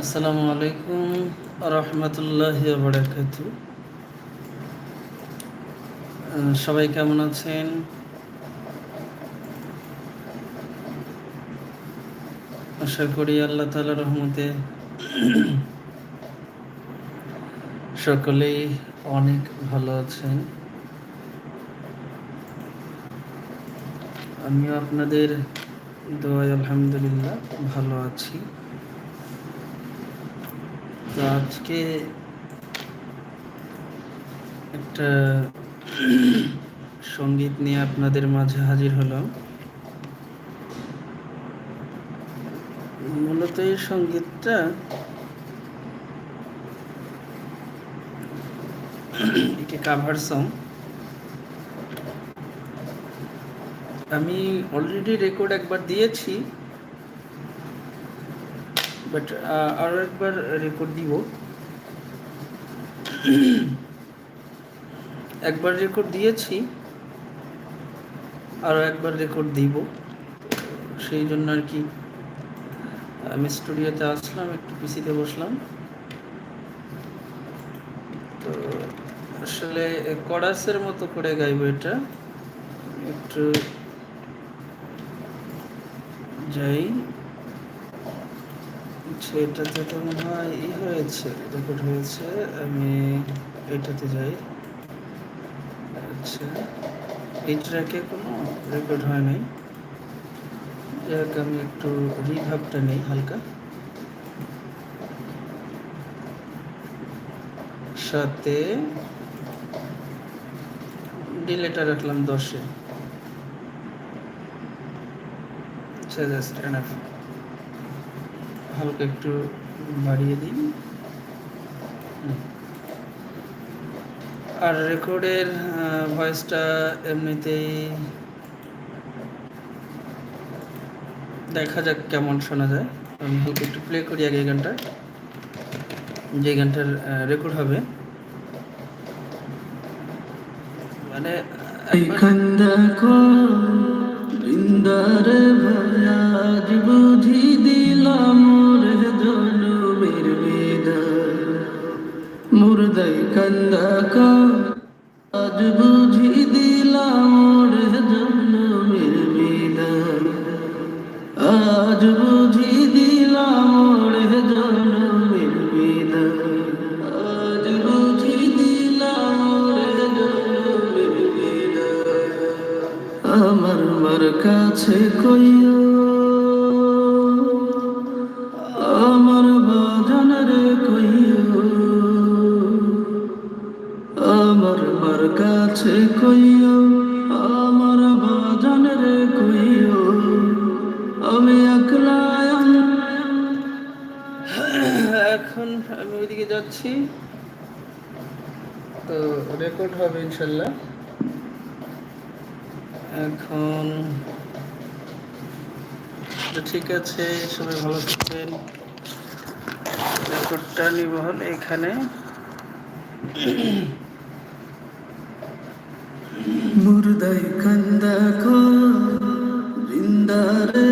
আসসালামু আলাইকুম রহমতুল্লাহ সবাই কেমন আছেন? আশা করি আল্লাহ তালা রহমতে সকলেই অনেক ভালো আছেন। আমিও আপনাদের দোয়াই আলহামদুলিল্লাহ ভালো আছি। তো আজকে একটা সংগীত নিয়ে আপনাদের মাঝে হাজির হলাম। মূলত এই সঙ্গীতটা এটি কাভার সং আমি অলরেডি রেকর্ড একবার দিয়েছি। বাট আরও একবার রেকর্ড দিব। একবার রেকর্ড দিয়েছি। আরও একবার রেকর্ড দিব। সেই জন্য আর কি আমি স্টুডিওতে আসলাম, একটু পিসিতে বসলাম। তো আসলে করাসের মতো করে গাইব এটা। একটু যাই। এটাতে তো মনে হয় ই হয়েছে রেকর্ড হয়েছে, আমি এটাতে যাই। আচ্ছা এই ট্র্যাকে কোনো রেকর্ড হয় নাই। যাক, আমি একটু রিভাবটা নেই হালকা। সাথে ডিলেটা রাখলাম দশে। আচ্ছা এনাফ হালকা একটু বাড়িয়ে দিন আর রেকর্ডের ভয়েসটা এমনিতেই দেখা যাক কেমন শোনা যায়। আমি হালকা একটু প্লে করি আগে এই গানটা। যে গানটার রেকর্ড হবে। মানে বৃন্দারে ভয়াজ আমার মার কাছে কইও, আমার বাজান রে কইও, আমি একলা এখন আমি ওইদিকে যাচ্ছি। তো রেকর্ড হবে ইনশাল্লাহ। এখন ঠিক আছে, সবাই ভালো থাকবেন। রেকর্ডটা নিব এখানে। মুর্দাই কান্দা কো বৃন্দারে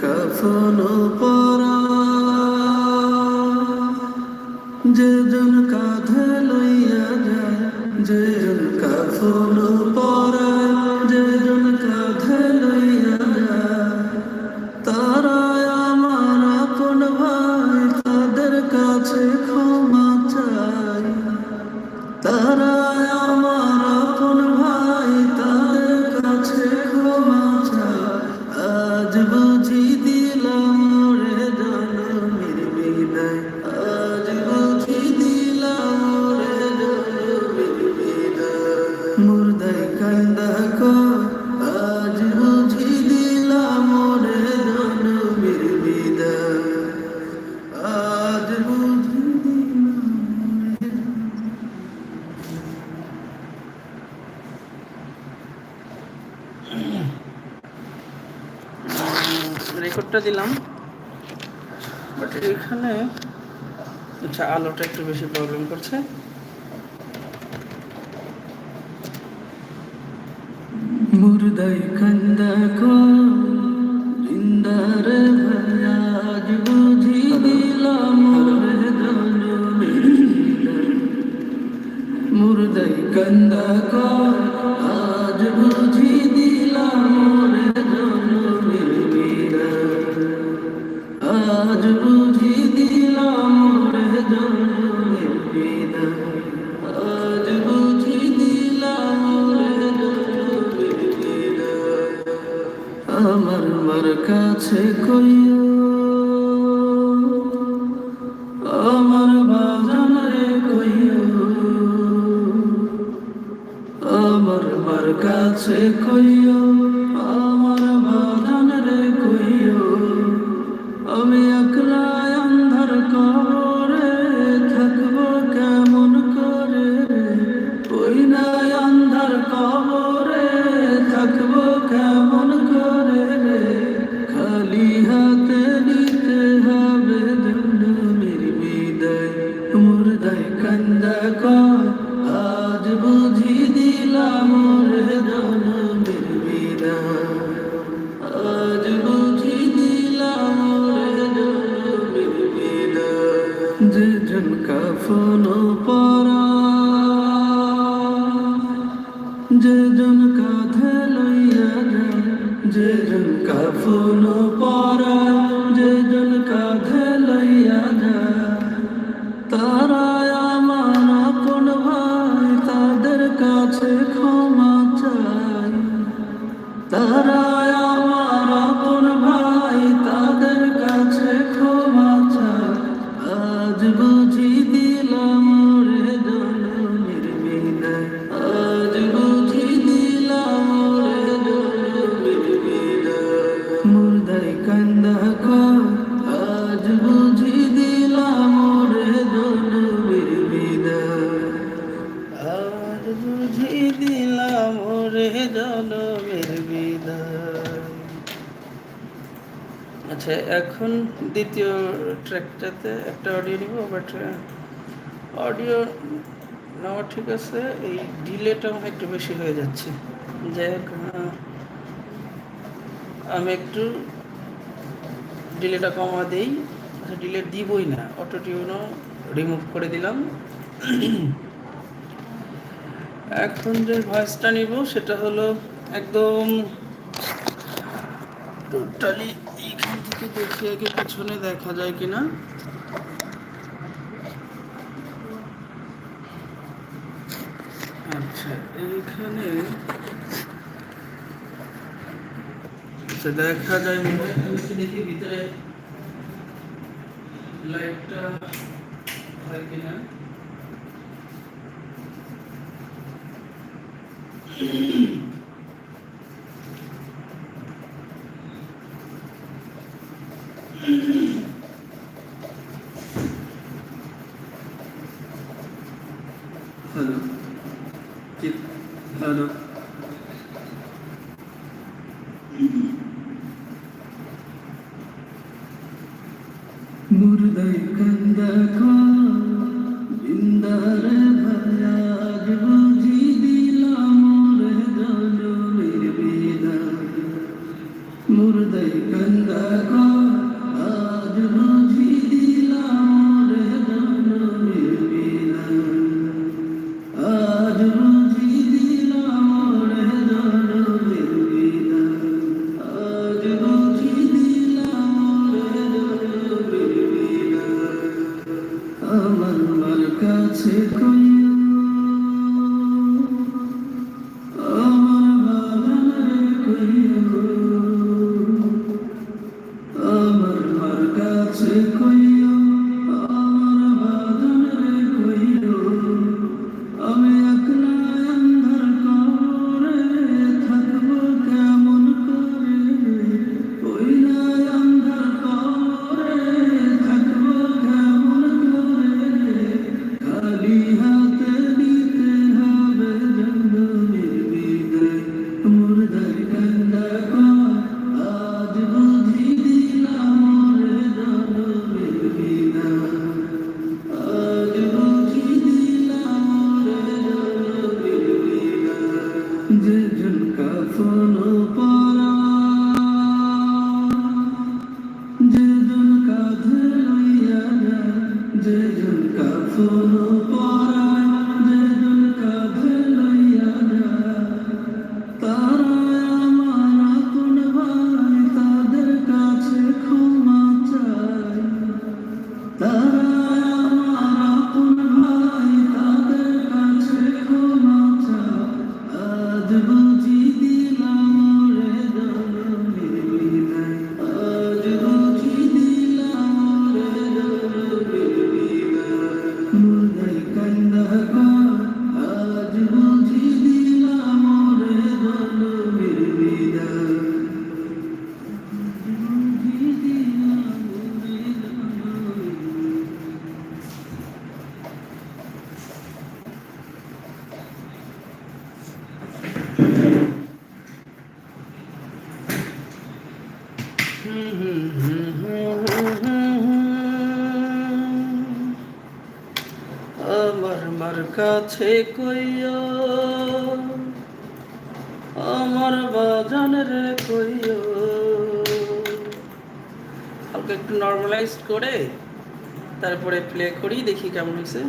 কাফন পা মুর্দায় কান্দা কর কইও আমার বাজান রে কইও আমার মার কাছে কইও। বুঝি দিলাম রে দোলা। ট্র্যাকটাতে একটা অডিও নিব বাট অডিও নেওয়া ঠিক আছে। এই ডিলেটা আমার একটু বেশি হয়ে যাচ্ছে। যাই হোক আমি একটু ডিলেটা কমা দিই। ডিলে দিবই না। অটো টিউনও রিমুভ করে দিলাম। এখন যে ভয়েসটা নিব, সেটা হলো একদম টোটালি একটু দেখি? আগে পিছনে দেখা যায় কিনা? আচ্ছা এইখানে আচ্ছা, দেখা যায় দেখি ভিতরে লাইটটা হয় কিনা? Thank you. আমার কাছে কইয়া আমার বাজান রে কইয়া একটু নর্মালাইজ করে তারপরে প্লে করি, দেখি কেমন হয়েছে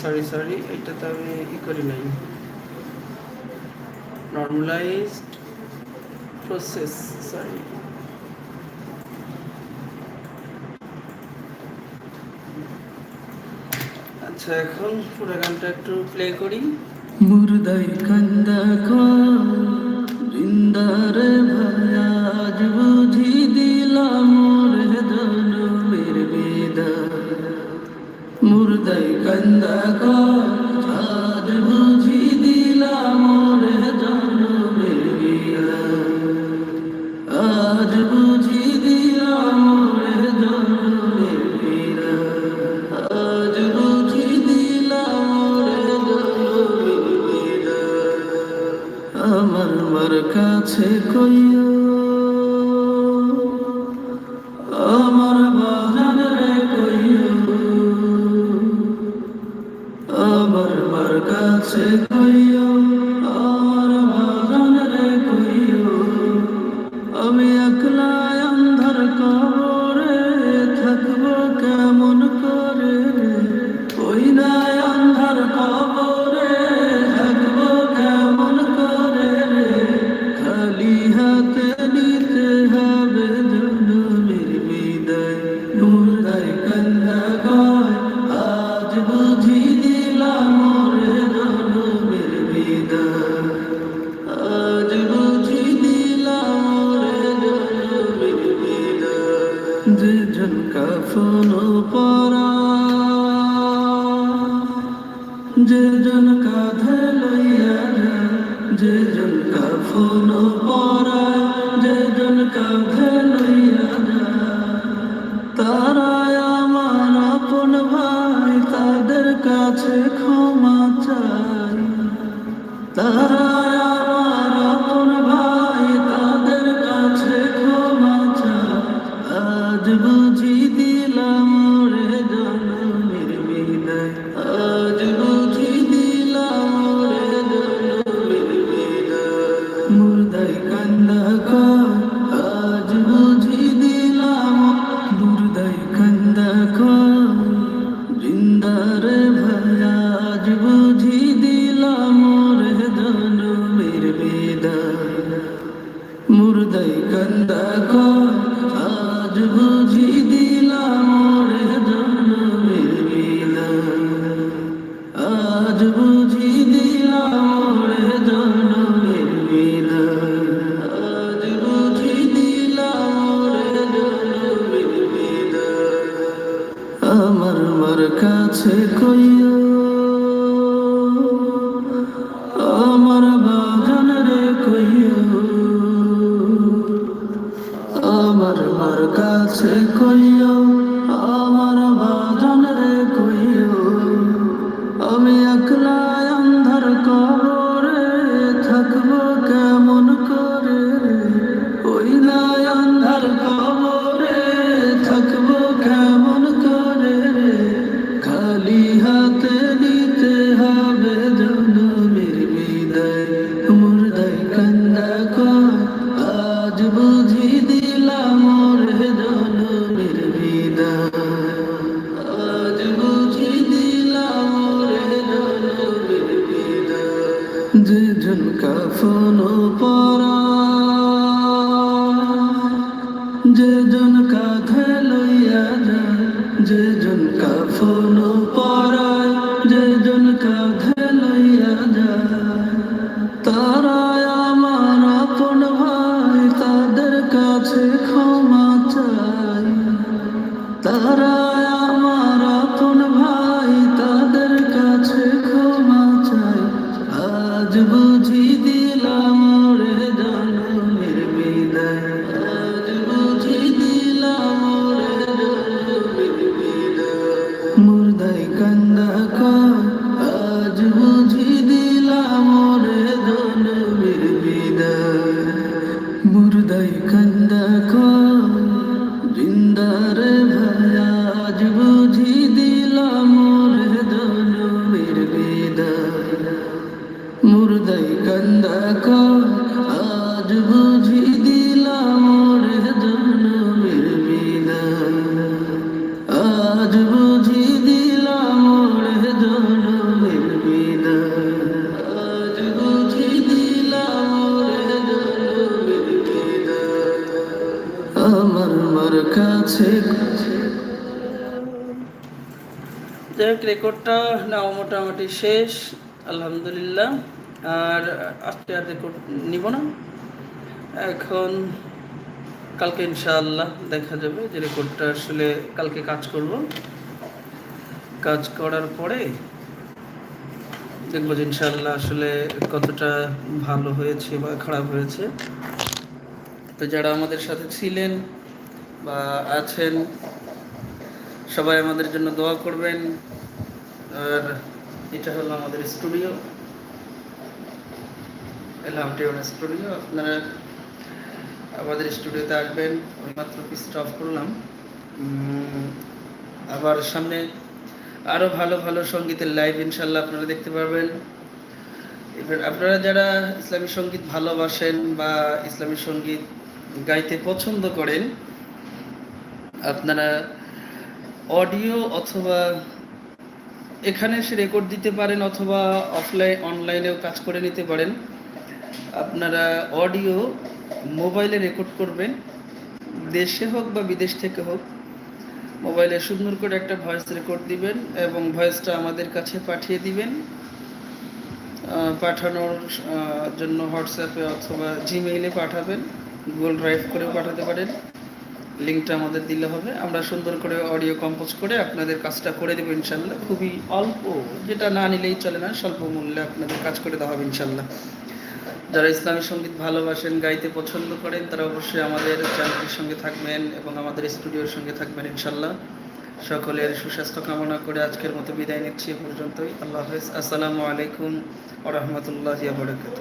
সরি সরি এটা তো আমি ই করি নাই। নর্মালাইজড প্রসেস সরি আচ্ছা এখন পুরো গানটা একটু প্লে করি। মুরদাই কন্দা কর আজ বুঝি দিলাম। নাও মোটামুটি শেষ, আলহামদুলিল্লাহ। আর আজকে আর নিব না। এখন কালকে ইনশাআল্লাহ দেখা যাবে যে রেকর্ডটা আসলে কালকে কাজ করব। কাজ করার পরে দেখব যে ইনশাআল্লাহ আসলে কতটা ভালো হয়েছে বা খারাপ হয়েছে। তো যারা আমাদের সাথে ছিলেন বা আছেন, সবাই আমাদের জন্য দোয়া করবেন। আর এটা হলো আমাদের স্টুডিও। এলাম টিউন স্টুডিও। আপনারা আমাদের স্টুডিওতে আসবেন। আমি মাত্র পিসটা অফ করলাম। আবার সামনে আরও ভালো ভালো সঙ্গীতের লাইভ ইনশাল্লাহ আপনারা দেখতে পারবেন। এবার আপনারা যারা ইসলামী সংগীত ভালোবাসেন বা ইসলামী সংগীত গাইতে পছন্দ করেন, আপনারা অডিও অথবা এখানে এসে রেকর্ড দিতে পারেন অথবা অফলাইন অনলাইনেও কাজ করে নিতে পারেন। আপনারা অডিও মোবাইলে রেকর্ড করবেন। দেশে হোক বা বিদেশ থেকে হোক মোবাইলে সুন্দর করে একটা ভয়েস রেকর্ড দিবেন এবং ভয়েসটা আমাদের কাছে পাঠিয়ে দিবেন। পাঠানোর জন্য হোয়াটসঅ্যাপে অথবা জিমেইলে পাঠাবেন গুগল ড্রাইভ করেও পাঠাতে পারেন। লিঙ্কটা আমাদের দিলে হবে। আমরা সুন্দর করে অডিও কম্পোজ করে আপনাদের কাজটা করে দেবো ইনশাল্লাহ। খুবই অল্প, যেটা না নিলেই চলে না, স্বল্প মূল্যে আপনাদের কাজ করে দেওয়া হবে ইনশাল্লাহ। যারা ইসলামী সংগীত ভালোবাসেন, গাইতে পছন্দ করেন, তারা অবশ্যই আমাদের চ্যানেলটির সঙ্গে থাকবেন এবং আমাদের স্টুডিওর সঙ্গে থাকবেন ইনশাল্লাহ। সকলের সুস্বাস্থ্য কামনা করে আজকের মতো বিদায় নিচ্ছি এ পর্যন্তই। আল্লাহ হাফেজ। আসসালামু আলাইকুম ওরহমতুল্লাহ বরকাত